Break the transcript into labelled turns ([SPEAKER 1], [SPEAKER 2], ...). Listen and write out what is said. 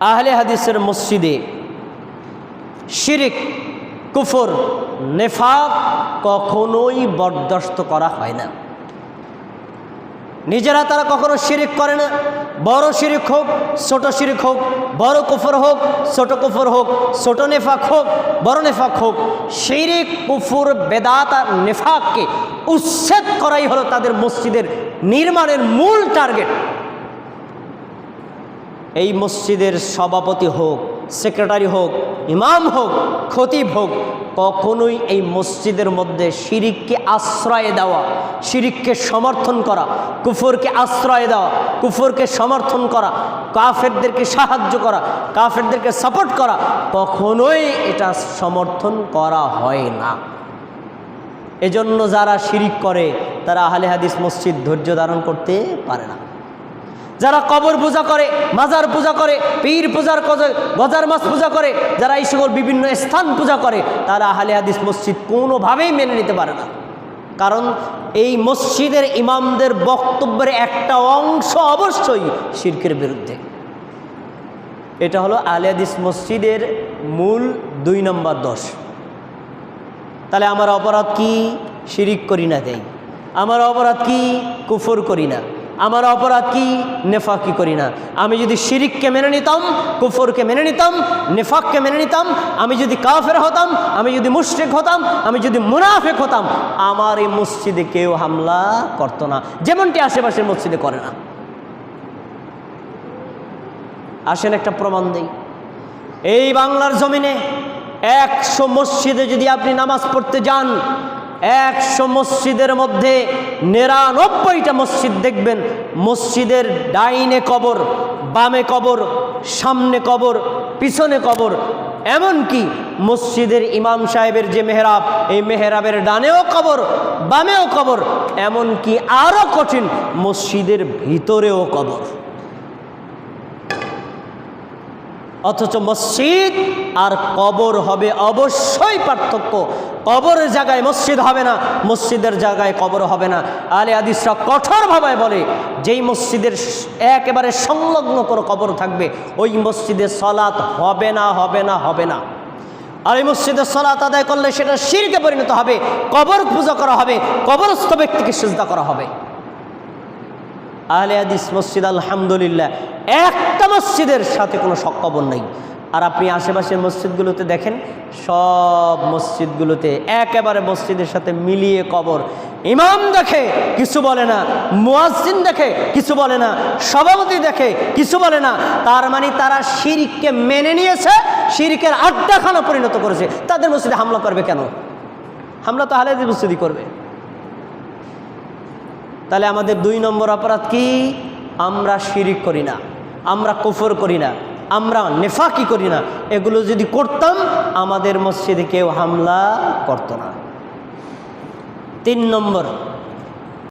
[SPEAKER 1] আহলে হাদিসের মসজিদে শিরিক, কুফর, নেফাক কখনোই বরদাস্ত করা হয় না। নিজেরা তারা কখনো শিরিক করে না। বড় শিরিক হোক, ছোট শিরিক হোক, বড় কুফর হোক, ছোট কুফর হোক, ছোট নেফাক হোক, বড় নেফাক হোক, শিরিক, কুফুর, বেদাত আর নেফাককে উচ্ছেদ করাই হলো তাদের মসজিদের নির্মাণের মূল টার্গেট। এই মসজিদের সভাপতি হোক, সেক্রেটারি হোক, ইমাম হোক, খতিব হোক, কখনোই এই মসজিদের মধ্যে শিরিককে আশ্রয় দেওয়া, শিরিককে সমর্থন করা, কুফরকে আশ্রয় দেওয়া, কুফরকে সমর্থন করা, কাফেরদেরকে সাহায্য করা, কাফেরদেরকে সাপোর্ট করা, কখনোই এটা সমর্থন করা হয় না। এজন্য যারা শিরিক করে, তারা আহলে হাদিস মসজিদ ধৈর্য ধারণ করতে পারে না। যারা কবর পূজা করে, মাজার পূজা করে, পীর পূজার গজার মাছ পূজা করে, যারা এই সকল বিভিন্ন স্থান পূজা করে, তারা আহলে হাদিস মসজিদ কোনোভাবেই মেনে নিতে পারে না। কারণ এই মসজিদের ইমামদের বক্তব্যের একটা অংশ অবশ্যই শিরকের বিরুদ্ধে। এটা হলো আহলে হাদিস মসজিদের মূল দুই নম্বর দশ। তাহলে আমার অপরাধ কি? শিরিক করি না দেই। আমার অপরাধ কি? কুফর করি না। আমার অপরাধ কি? নেফাকি করি না। আমি যদি শিরিককে মেনে নিতাম, কুফরকে মেনে নিতাম, নেফাককে মেনে নিতাম, আমি যদি কাফের হতাম, আমি যদি মুশরিক হতাম, আমি যদি মুনাফেক হতাম, আমার এই মসজিদে কেউ হামলা করতো না। যেমনটি আশেপাশের মসজিদে করে না। আসেন একটা প্রমাণ দেই। এই বাংলার জমিনে একশো মসজিদে যদি আপনি নামাজ পড়তে যান, একশো মসজিদের মধ্যে নিরানব্বইটা মসজিদ দেখবেন। মসজিদের ডাইনে কবর, বামে কবর, সামনে কবর, পিছনে কবর। এমনকি মসজিদের ইমাম সাহেবের যে মেহরাব, এই মেহরাবের ডানেও কবর, বামেও কবর, এমনকি আরও কঠিন, মসজিদের ভিতরেও কবর। অথচ মসজিদ আর কবর হবে অবশ্যই পার্থক্য। কবরের জায়গায় মসজিদ হবে না, মসজিদের জায়গায় কবর হবে না। আলে আদিসরা কঠোরভাবে বলে, যেই মসজিদের একেবারে সংলগ্ন কোনো কবর থাকবে, ওই মসজিদে সলাৎ হবে না হবে না হবে না। আর এই মসজিদে সলাৎ আদায় করলে সেটা শিরকে পরিণত হবে, কবর পূজা করা হবে, কবরস্থ ব্যক্তিকে সিজদা করা হবে। আহলে আদিস মসজিদ, আলহামদুলিল্লাহ, একটা মসজিদের সাথে কোনো কবর নেই। আর আপনি আশেপাশের মসজিদগুলোতে দেখেন, সব মসজিদগুলোতে একেবারে মসজিদের সাথে মিলিয়ে কবর। ইমাম দেখে, কিছু বলে না। মুয়াজ্জিন দেখে, কিছু বলে না। সভাপতি দেখে, কিছু বলে না। তার মানে তারা শিরিককে মেনে নিয়েছে, শিরিকের আড্ডাখানা পরিণত করেছে। তাদের মসজিদে হামলা করবে কেন? হামলা তো আহলে মসজিদই করবে। তাহলে আমাদের দুই নম্বর অপরাধ কি? আমরা শিরিক করি না। আমরা কুফর করি না। আমরা নেফাকি করি না। এগুলো যদি করতাম, আমাদের মসজিদে কেউ হামলা করতো না। তিন নম্বর